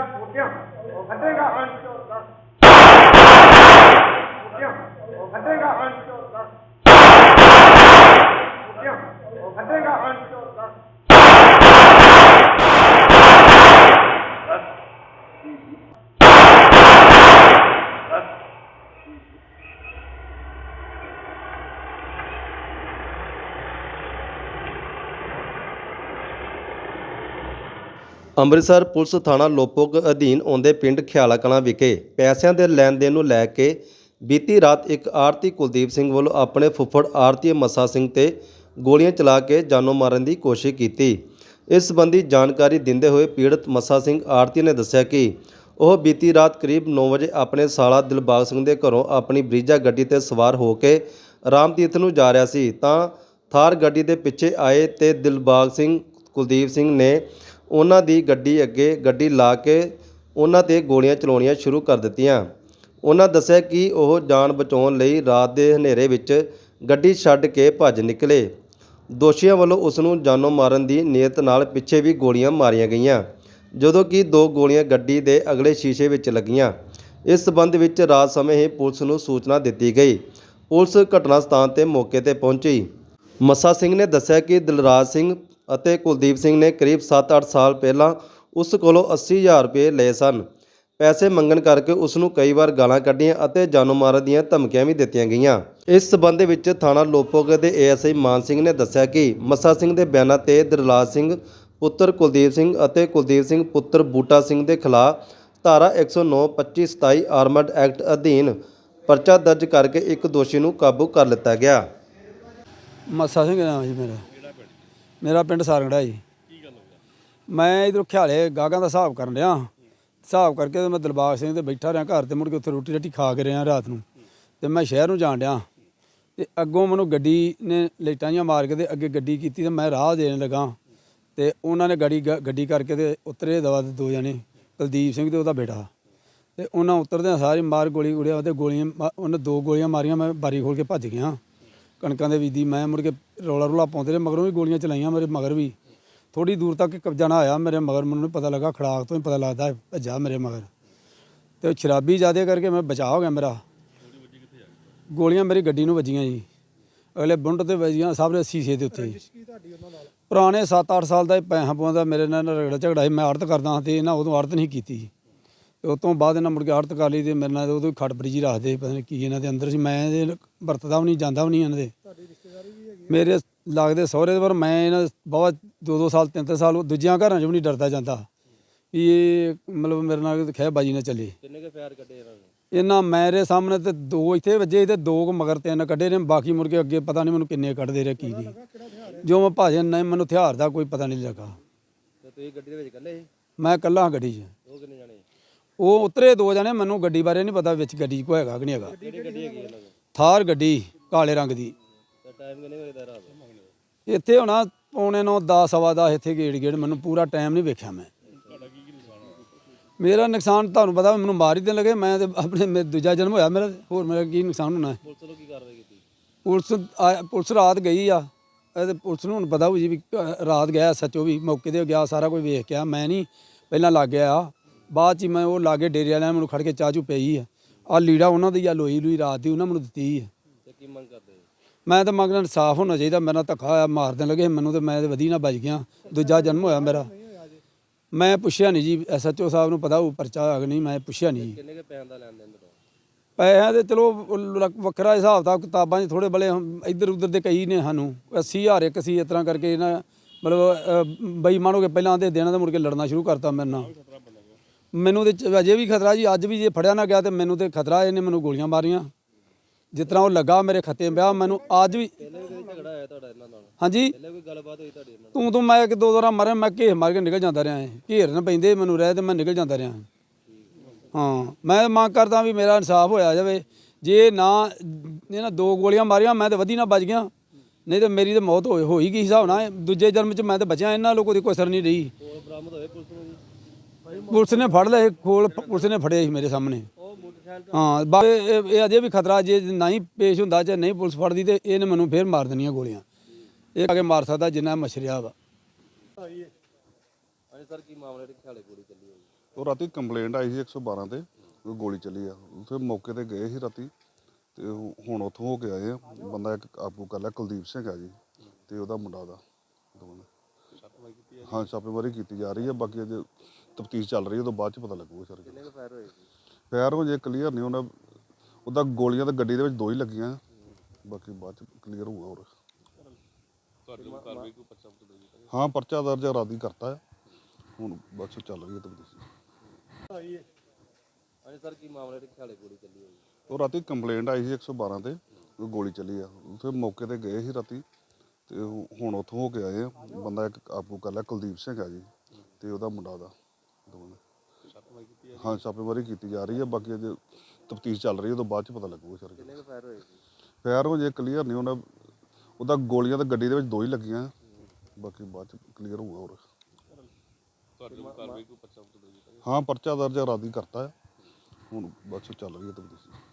ਮੇਰਾ ਪੋਤਿਆ ਕੱਢੇਗਾ ਅੰਸ਼ ਪੋਤਿਆ ਉਹ ਕੱਢੇਗਾ ਅੰਸ਼ ਪੋਤਿਆ ਉਹ ਕੱਢੇਗਾ ਅੰਸ਼ ਅੰਮ੍ਰਿਤਸਰ ਪੁਲਿਸ ਥਾਣਾ ਲੋਪੋਗ ਅਧੀਨ ਆਉਂਦੇ ਪਿੰਡ ਖਿਆਲਾ ਕਲਾਂ ਵਿਖੇ ਪੈਸਿਆਂ ਦੇ ਲੈਣ ਦੇਣ ਨੂੰ ਲੈ ਕੇ ਬੀਤੀ ਰਾਤ ਇੱਕ ਆਰਤੀ ਕੁਲਦੀਪ ਸਿੰਘ ਵੱਲੋਂ ਆਪਣੇ ਫੁੱਫੜ ਆਰਤੀ ਮੱਸਾ ਸਿੰਘ ਤੇ ਗੋਲੀਆਂ ਚਲਾ ਕੇ ਜਾਨੋਂ ਮਾਰਨ ਦੀ ਕੋਸ਼ਿਸ਼ ਕੀਤੀ। ਇਸ ਸੰਬੰਧੀ ਜਾਣਕਾਰੀ ਦਿੰਦੇ ਹੋਏ ਪੀੜਤ ਮੱਸਾ ਸਿੰਘ ਆਰਤੀ ਨੇ ਦੱਸਿਆ ਕਿ ਉਹ ਬੀਤੀ ਰਾਤ ਕਰੀਬ 9 ਵਜੇ ਆਪਣੇ ਸਾਲਾ ਦਿਲਬਾਗ ਸਿੰਘ ਦੇ ਘਰੋਂ ਆਪਣੀ ਬਰੀਜਾ ਗੱਡੀ ਤੇ ਸਵਾਰ ਹੋ ਕੇ ਰਾਮਤੀਰਥ ਨੂੰ ਜਾ ਰਿਹਾ ਸੀ। ਤਾਂ ਥਾਰ ਗੱਡੀ ਦੇ ਪਿੱਛੇ ਆਏ ਤੇ ਦਿਲਬਾਗ ਸਿੰਘ ਕੁਲਦੀਪ ਸਿੰਘ ਨੇ ਉਹਨਾਂ ਦੀ ਗੱਡੀ ਅੱਗੇ ਗੱਡੀ ਲਾ ਕੇ ਉਹਨਾਂ ਤੇ ਗੋਲੀਆਂ ਚਲਾਉਣੀਆਂ ਸ਼ੁਰੂ ਕਰ ਦਿੱਤੀਆਂ। ਉਹਨਾਂ ਦੱਸਿਆ ਕਿ ਉਹ ਜਾਨ ਬਚਾਉਣ ਲਈ ਰਾਤ ਦੇ ਹਨੇਰੇ ਵਿੱਚ ਗੱਡੀ ਛੱਡ ਕੇ ਭੱਜ ਨਿਕਲੇ। ਦੋਸ਼ੀਆਂ ਵੱਲੋਂ ਉਸ ਨੂੰ ਜਾਨੋਂ ਮਾਰਨ ਦੀ ਨੀਅਤ ਨਾਲ ਪਿੱਛੇ ਵੀ ਗੋਲੀਆਂ ਮਾਰੀਆਂ ਗਈਆਂ, ਜਦੋਂ ਕਿ ਦੋ ਗੋਲੀਆਂ ਗੱਡੀ ਦੇ ਅਗਲੇ ਸ਼ੀਸ਼ੇ ਵਿੱਚ ਲੱਗੀਆਂ। ਇਸ ਸਬੰਧ ਵਿੱਚ ਰਾਤ ਸਮੇਂ ਹੀ ਪੁਲਿਸ ਨੂੰ ਸੂਚਨਾ ਦਿੱਤੀ ਗਈ। ਪੁਲਿਸ ਘਟਨਾ ਸਥਾਨ ਤੇ ਮੌਕੇ ਤੇ ਪਹੁੰਚੀ। ਮੱਸਾ ਸਿੰਘ ਨੇ ਦੱਸਿਆ ਕਿ ਦਿਲਰਾਜ ਸਿੰਘ ਅਤੇ ਕੁਲਦੀਪ ਸਿੰਘ ਨੇ ਕਰੀਬ 7-8 ਸਾਲ ਪਹਿਲਾਂ ਉਸ ਕੋਲੋਂ 80000 ਰੁਪਏ ਲਏ ਸਨ। ਪੈਸੇ ਮੰਗਣ ਕਰਕੇ ਉਸ ਨੂੰ ਕਈ ਵਾਰ ਗਾਲਾਂ ਕੱਢੀਆਂ ਅਤੇ ਜਾਨੋਂ ਮਾਰਨ ਦੀਆਂ ਧਮਕੀਆਂ ਵੀ ਦਿੱਤੀਆਂ ਗਈਆਂ। ਇਸ ਸਬੰਧ ਵਿੱਚ ਥਾਣਾ ਲੋਪੋਗੇ ਦੇ ਏਐਸਆਈ ਮਾਨ ਸਿੰਘ ਨੇ ਦੱਸਿਆ ਕਿ ਮੱਸਾ ਸਿੰਘ ਦੇ ਬਿਆਨਾਂ ਤੇ ਦਿਲਰਾਜ ਸਿੰਘ, ਪੁੱਤਰ ਕੁਲਦੀਪ ਸਿੰਘ ਅਤੇ ਕੁਲਦੀਪ ਸਿੰਘ ਪੁੱਤਰ ਬੂਟਾ ਸਿੰਘ ਦੇ ਖਿਲਾਫ ਧਾਰਾ 109 25 27 ਆਰਮਡ ਐਕਟ ਅਧੀਨ ਪਰਚਾ ਦਰਜ ਕਰਕੇ ਇੱਕ ਦੋਸ਼ੀ ਨੂੰ ਕਾਬੂ ਕਰ ਲਿੱਤਾ ਗਿਆ। ਮੱਸਾ ਸਿੰਘ ਨਾਮ ਜੀ ਮੇਰਾ। ਮੇਰਾ ਪਿੰਡ ਸਾਰੰਗੜਾ ਜੀ। ਮੈਂ ਇਧਰ ਖਿਆਲੇ ਗਾਗਾਂ ਦਾ ਹਿਸਾਬ ਕਰਨ ਰਿਹਾ ਹਿਸਾਬ ਕਰਕੇ ਮੈਂ ਦਿਲਬਾਗ ਸਿੰਘ ਤੇ ਬੈਠਾ ਰਿਹਾ ਘਰ ਤੇ ਮੁੜ ਕੇ ਉੱਥੇ ਰੋਟੀ ਰੱਟੀ ਖਾ ਕੇ ਰਿਹਾ ਰਾਤ ਨੂੰ। ਤੇ ਮੈਂ ਸ਼ਹਿਰ ਨੂੰ ਜਾਣ ਡਿਆ। ਤੇ ਅੱਗੋਂ ਮੈਨੂੰ ਗੱਡੀ ਨੇ ਲੇਟਾਂ ਜਿਹੀਆਂ ਮਾਰ ਕੇ ਤੇ ਅੱਗੇ ਗੱਡੀ ਕੀਤੀ ਤੇ ਮੈਂ ਰਾਹ ਦੇਣ ਲੱਗਾ। ਤੇ ਉਹਨਾਂ ਨੇ ਗੱਡੀ ਗੱਡੀ ਕਰਕੇ ਤੇ ਉਤਰੇ ਦਵਾ ਦੇ ਦੋ ਜਣੇ, ਕੁਲਦੀਪ ਸਿੰਘ ਤੇ ਉਹਦਾ ਬੇਟਾ। ਤੇ ਉਹਨਾਂ ਉਤਰਦਿਆਂ ਸਾਰੀ ਮਾਰ ਗੋਲੀ ਉੜਿਆ ਤੇ ਗੋਲੀਆਂ ਮਾ- ਉਹਨੇ ਦੋ ਗੋਲੀਆਂ ਮਾਰੀਆਂ, ਮੈਂ ਬਾਰੀ ਖੋਲ ਕੇ ਭੱਜ ਗਿਆ। ਕਣਕਾਂ ਦੇ ਬੀਦੀ ਮੈਂ ਮੁੜ ਕੇ ਰੌਲਾ ਰੌਲਾ ਪਾਉਂਦੇ ਰਹੇ, ਮਗਰੋਂ ਵੀ ਗੋਲੀਆਂ ਚਲਾਈਆਂ ਮੇਰੇ ਮਗਰ ਵੀ। ਥੋੜੀ ਦੂਰ ਤੱਕ ਕਬਜ਼ਾ ਨਾ ਆਇਆ, ਮੇਰੇ ਮਗਰ ਮੈਨੂੰ ਨਹੀਂ ਪਤਾ ਲੱਗਾ, ਖੜਾਕ ਤੋਂ ਹੀ ਪਤਾ ਲੱਗਦਾ ਭੱਜਾ ਮੇਰੇ ਮਗਰ। ਤੇ ਸ਼ਰਾਬੀ ਜ਼ਿਆਦਾ ਕਰਕੇ ਮੈਂ ਬਚਾ ਹੋ ਗਿਆ ਮੇਰਾ। ਗੋਲੀਆਂ ਮੇਰੀ ਗੱਡੀ ਨੂੰ ਵੱਜੀਆਂ ਜੀ। ਅਗਲੇ ਬੁੰਡ ਤੇ ਵੱਜੀਆਂ, ਸਭ ਦੇ ਸ਼ੀਸ਼ੇ ਦੇ ਉੱਤੇ ਪੁਰਾਣੇ 7-8 ਸਾਲ ਦਾ ਪੈਸਾ ਪਵਾਉਂਦਾ ਮੇਰੇ ਨਾਲ ਰਗੜਾ ਝਗੜਾ ਸੀ, ਮੈਂ ਆੜਤ ਕਰਦਾ ਹਾਂ ਤੇ ਇਹਨਾਂ ਉਦੋਂ ਆੜਤ ਨਹੀਂ ਕੀਤੀ। ਉਸ ਤੋਂ ਬਾਅਦ ਇਹਨਾਂ ਮੁੜ ਕੇ ਆੜਤ ਕਰ ਲਈ ਤੇ ਮੇਰੇ ਨਾਲ ਉਦੋਂ ਖੜਪਰੀ ਜੀ ਰੱਖਦੇ ਪਤਾ ਨਹੀਂ ਕੀ ਇਹਨਾਂ ਦੇ ਅੰਦਰ ਸੀ। ਮੈਂ ਇਹਦੇ ਵਰਤਦਾ ਵੀ ਨਹੀਂ ਜਾਂਦਾ ਵੀ ਨਹੀਂ ਇਹਨਾਂ ਦੇ। ਮੇਰੇ ਲੱਗਦੇ ਸਹੁਰੇ ਦੇ ਪਰ ਮੈਂ ਇਹਨਾਂ ਬਹੁਤ ਦੋ ਦੋ ਸਾਲ ਤਿੰਨ ਤਿੰਨ ਸਾਲ ਉਹ ਦੂਜਿਆਂ ਘਰਾਂ 'ਚ ਵੀ ਨਹੀਂ ਡਰਦਾ ਜਾਂਦਾ। ਵੀ ਇਹ ਮਤਲਬ ਮੇਰੇ ਨਾਲ ਖਹਿ ਬਾਜੀ ਨਾ ਚੱਲੇ। ਕਿੰਨੇ ਕੇ ਫਾਇਰ ਕੱਢੇ ਇਹਨਾਂ ਨੇ? ਇਹਨਾਂ ਮੇਰੇ ਸਾਹਮਣੇ ਤੇ ਦੋ ਇੱਥੇ ਵੱਜੇ ਤੇ ਦੋ ਕੁ ਮਗਰ ਤਿੰਨ ਕੱਢੇ ਨੇ ਬਾਕੀ ਮੁੜ ਕੇ ਅੱਗੇ ਪਤਾ ਨਹੀਂ ਮੈਨੂੰ ਕਿੰਨੇ ਕੱਢਦੇ ਰਹੇ ਕੀ ਕੀ ਜੋ ਮੈਂ ਭਾਜਨ ਨਹੀਂ ਮੈਨੂੰ ਹਥਿਆਰ ਦਾ ਕੋਈ ਪਤਾ ਨਹੀਂ ਲੱਗਾ। ਤੇ ਤੁਸੀਂ ਗੱਡੀ ਦੇ ਵਿੱਚ ਇਕੱਲੇ ਸੀ? ਮੈਂ ਇਕੱਲਾ ਗੱਡੀ 'ਚ। ਉਹ ਉਹ ਉਤਰੇ ਦੋ ਜਣੇ ਮੈਨੂੰ ਗੱਡੀ ਬਾਰੇ ਨਹੀਂ ਪਤਾ ਵਿੱਚ ਗੱਡੀ ਕੋ ਹੈਗਾ ਕਿ ਨਹੀਂ ਹੈਗਾ। ਕਿਹੜੀ ਗੱਡੀ ਹੈਗੀ ਇਹਨਾਂ ਕੋਲ ਥਾਰ ਗੱਡੀ ਕਾਲੇ ਰੰਗ ਦੀ। ਤੇ ਟਾਈਮ ਕਿੰਨੇ ਵਜੇ ਦਾ ਰਾਤ ਇੱਥੇ ਹੋਣਾ ਪੌਣੇ ਨੂੰ 10 ਸਵਾ 10 ਇੱਥੇ ਗੇੜ ਗੇੜ ਮੈਨੂੰ ਪੂਰਾ ਟਾਈਮ ਨਹੀਂ ਵੇਖਿਆ ਮੈਂ। ਮੇਰਾ ਨੁਕਸਾਨ ਤੁਹਾਨੂੰ ਪਤਾ ਮੈਨੂੰ ਮਾਰ ਹੀ ਦੇਣ ਲੱਗੇ। ਮੈਂ ਤੇ ਆਪਣੇ ਮੇ- ਦੂਜਾ ਜਨਮ ਹੋਇਆ ਮੇਰਾ ਹੋਰ ਮੇਰਾ ਕੀ ਨੁਕਸਾਨ ਹੋਣਾ ਹੈ? ਪੁਲਿਸ ਵੱਲੋਂ ਕੀ ਕਾਰਵਾਈ ਕੀਤੀ? ਪੁਲਿਸ ਆ- ਪੁਲਿਸ ਰਾਤ ਗਈ ਆ। ਇਹ ਤੇ ਪੁਲਿਸ ਨੂੰ ਹੁਣ ਪਤਾ ਹੋ ਜੀ ਵੀ ਅ, ਰਾਤ ਗਿਆ ਸੱਚੋ ਵੀ ਮੌਕੇ ਤੇ ਗਿਆ ਸਾਰਾ ਕੁਝ ਵੇਖ ਕੇ ਆ। ਮੈਂ ਨਹੀਂ ਪਹਿਲਾਂ ਲੱਗ ਗਿਆ। ਬਾਅਦ ਚ ਮੈਂ ਉਹ ਲਾਗੇ ਡੇਰੇ ਵਾਲਿਆਂ ਨੇ ਮੈਨੂੰ ਖੜ ਕੇ ਚਾਹ ਚੂ ਪਈ ਆ। ਆ ਲੀੜਾ ਉਹਨਾਂ ਦੀ ਆ ਲੋਈ ਲੂਈ ਰਾਤ ਦੀ ਉਹਨਾਂ ਮੈਨੂੰ ਦਿੱਤੀ ਆ ਤੇ ਕੀ ਮੰਗ ਕਰਦੇ ਮੈਂ ਤਾਂ ਮੰਗਣਾ ਇਨਸਾਫ ਹੋਣਾ ਚਾਹੀਦਾ ਮੇਰਾ ਧੱਕਾ ਹੋਇਆ ਮਾਰ ਦੇਣ ਲੱਗੇ ਮੈਨੂੰ ਤੇ ਮੈਂ ਤੇ ਵਧੀ ਨਾ ਬਚ ਗਿਆ ਦੂਜਾ ਜਨਮ ਹੋਇਆ ਮੇਰਾ। ਮੈਂ ਪੁੱਛਿਆ ਨਹੀਂ ਜੀ ਐਸਐਚਓ ਸਾਹਿਬ ਨੂੰ ਪਤਾ ਉਹ ਪਰਚਾ ਹੋਇਆ ਕਿ ਨਹੀਂ ਮੈਂ ਪੁੱਛਿਆ ਨਹੀਂ ਜੀ। ਕਿੰਨੇ ਕੇ ਪੈਸਿਆਂ ਦਾ ਲੈਣ ਦੇਣ ਤੁਹਾਡਾ ਪੈਸਿਆਂ ਦੇ ਚਲੋ ਵੱਖਰਾ ਹਿਸਾਬ ਤਾਂ ਕਿਤਾਬਾਂ 'ਚ ਥੋੜੇ ਬਲੇ ਇੱਧਰ ਉੱਧਰ ਦੇ ਕਈ ਨੇ ਸਾਨੂੰ 80000 ਇੱਕ ਸੀ ਇਸ ਤਰ੍ਹਾਂ ਕਰਕੇ ਇਹਨਾਂ ਮਤਲਬ ਬੇਈਮਾਨ ਹੋ ਕੇ ਪਹਿਲਾਂ ਆਂਦੇ ਦੇਣਾ ਤੇ ਮੁੜ ਕੇ ਲੜਨਾ ਸ਼ੁਰੂ ਕਰਤਾ ਮੇਰੇ ਨਾਲ। ਮੈਨੂੰ ਤੇ ਅਜੇ ਵੀ ਖਤਰਾ ਜੀ ਅੱਜ ਵੀ ਜੇ ਫੜਿਆ ਨਾ ਗਿਆ ਤੇ ਮੈਨੂੰ ਤੇ ਖਤਰਾ ਇਹਨੇ ਮੈਨੂੰ ਗੋਲੀਆਂ ਮਾਰੀਆਂ। ਜਿਸ ਤਰ੍ਹਾਂ ਉਹ ਲੱਗਾ ਮੇਰੇ ਖੱਤੇ ਪਿਆ ਮੈਨੂੰ ਅੱਜ ਵੀ ਹਾਂਜੀ। ਤੂੰ ਤੂੰ ਮੈਂ ਇੱਕ ਦੋ ਦੋ ਮਰੇ ਮੈਂ ਘੇਰ ਮਾਰ ਕੇ ਨਿਕਲ ਜਾਂਦਾ ਰਿਹਾ ਘੇਰਨ ਪੈਂਦੇ ਮੈਨੂੰ ਰਹਿ ਤੇ ਮੈਂ ਨਿਕਲ ਜਾਂਦਾ ਰਿਹਾ। ਹਾਂ ਮੈਂ ਮੰਗ ਕਰਦਾ ਵੀ ਮੇਰਾ ਇਨਸਾਫ ਹੋਇਆ ਜਾਵੇ। ਜੇ ਨਾ ਇਹਨਾਂ ਦੋ ਗੋਲੀਆਂ ਮਾਰੀਆਂ ਮੈਂ ਤੇ ਵਧੀ ਨਾ ਬਚ ਗਿਆ। ਨਹੀਂ ਤੇ ਮੇਰੀ ਤੇ ਮੌਤ ਹੋਈ ਹੋਈ ਗਈ ਹਿਸਾਬ ਨਾਲ? ਦੂਜੇ ਜਨਮ ਚ ਮੈਂ ਤੇ ਬਚਿਆ ਇਹਨਾਂ ਲੋਕੋ ਦੀ ਕੋਈ ਅਸਰ ਨਹੀਂ ਰਹੀ। ਕੋਲ ਬਰਾਮਦ ਹੋਏ ਪੁਲਿਸ ਨੂੰ ਜੀ? ਪੁਲਿਸ ਨੇ ਫੜ ਲਏ ਖੋਲ ਪੁਲਿਸ ਨੇ ਫੜਿਆ ਸੀ ਮੇਰੇ ਸਾਹਮਣੇ। ਉਹ ਮੋਟਰਸਾਈਕਲ ਹਾਂ ਬਾ- ਇਹ ਅਜੇ ਵੀ ਖਤਰਾ ਜੇ ਨਹੀਂ ਪੇਸ਼ ਹੁੰਦਾ ਜੇ ਨਹੀਂ ਪੁਲਿਸ ਫੜਦੀ ਤੇ ਇਹਨੇ ਮੈਨੂੰ ਫੇਰ ਮਾਰ ਦੇਣੀਆਂ ਗੋਲੀਆਂ। ਇਹ ਆ ਕੇ ਮਾਰ ਸਕਦਾ ਜਿੰਨਾ ਮਛਰਿਆ ਵਾ। ਹਾਂਜੀ ਸਰ ਕੀ ਮਾਮਲਾ ਜਿਹੜੇ ਖਿਆਲੇ ਗੋਲੀ ਚੱਲੀ ਹੋਈ? ਉਹ ਰਾਤੀ ਕੰਪਲੇਂਟ ਆਈ ਸੀ 112 ਤੇ ਗੋਲੀ ਚੱਲੀ ਆ। ਉੱਥੇ ਮੌਕੇ ਤੇ ਗਏ ਸੀ ਰਾਤੀ ਤੇ ਹੁਣ ਉੱਥੋਂ ਹੋ ਕੇ ਆਏ ਆ। ਬੰਦਾ ਇੱਕ ਕਰ ਲਿਆ ਕੁਲਦੀਪ ਸਿੰਘ ਆ ਜੀ ਤੇ ਉਹਦਾ ਮੁੰਡਾ ਦਾ। ਹਾਂ ਛਾਪੇਮਾਰੀ ਕੀਤੀ ਜਾ ਰਹੀ ਹੈ ਬਾਕੀ ਅਜੇ ਤਫਤੀਸ਼ ਚੱਲ ਰਹੀ ਹੈ ਉਹ ਤੋਂ ਬਾਅਦ ਚ ਪਤਾ ਲੱਗੂਗਾ ਸਰ ਕਿੰਨੇ ਕੁ ਫਾਇਰ ਹੋਏ ਫਾਇਰ ਹੋ ਜੇ ਕਲੀਅਰ ਨਹੀਂ ਉਹਨਾਂ ਉਹਦਾ ਗੋਲੀਆਂ ਤਾਂ ਗੱਡੀ ਦੇ ਵਿੱਚ ਦੋ ਹੀ ਲੱਗੀਆਂ ਬਾਕੀ ਬਾਅਦ ਚ ਕਲੀਅਰ ਹੋਊਗਾ ਹੋਰ। ਹਾਂ ਪਰਚਾ ਦਰਜ ਰਾਦੀ ਕਰਤਾ ਹੈ ਹੁਣ ਬਸ ਚੱਲ ਰਹੀ ਹੈ ਤਬਦੀਲ ਹਾਂਜੀ ਸਰ ਕੀ ਮਾਮਲੇ ਤੇ ਖਿਆਲੇ ਗੋਲੀ ਚੱਲੀ ਹੋਈ? ਉਹ ਰਾਤੀ ਕੰਪਲੇਂਟ ਆਈ ਸੀ 112 ਤੇ ਉਹ ਗੋਲੀ ਚੱਲੀ ਆ। ਉੱਥੇ ਮੌਕੇ ਤੇ ਗਏ ਸੀ ਰਾਤੀ ਤੇ ਹੁਣ ਉੱਥੋਂ ਹੋ ਕੇ ਆਏ ਆ। ਬੰਦਾ ਇੱਕ ਆਪੂ ਕਰ ਲਿਆ ਕੁਲਦੀਪ ਸਿੰਘ ਆ ਜੀ ਤੇ ਉਹਦਾ ਮੁੰਡਾ ਦਾ ਦੋਵਾਂ। ਹਾਂ? ਛਾਪੇਮਾਰੀ ਕੀਤੀ ਜਾ ਰਹੀ ਹੈ। ਬਾਕੀ ਅਜੇ ਤਫਤੀਸ਼ ਚੱਲ ਰਹੀ ਹੈ ਤੋਂ ਬਾਅਦ ਚ ਪਤਾ ਲੱਗੂਗਾ ਸਰ ਕਿੰਨੇ ਕੁ ਫਾਇਰ ਹੋਏ ਫਾਇਰ ਹੋ ਜੇ ਕਲੀਅਰ ਨਹੀਂ ਉਹਨਾਂ ਉਹਦਾ ਗੋਲੀਆਂ ਤਾਂ ਗੱਡੀ ਦੇ ਵਿੱਚ ਦੋ ਹੀ ਲੱਗੀਆਂ। ਬਾਕੀ ਬਾਅਦ ਚ ਕਲੀਅਰ ਹੋਊਗਾ ਹੋਰ। ਹਾਂ ਪਰਚਾ ਦਰਜ ਰਾਦੀ ਕਰਤਾ ਹੈ ਹੁਣ ਬਸ ਚੱਲ ਰਹੀ ਹੈ ਤਬਦੀਲ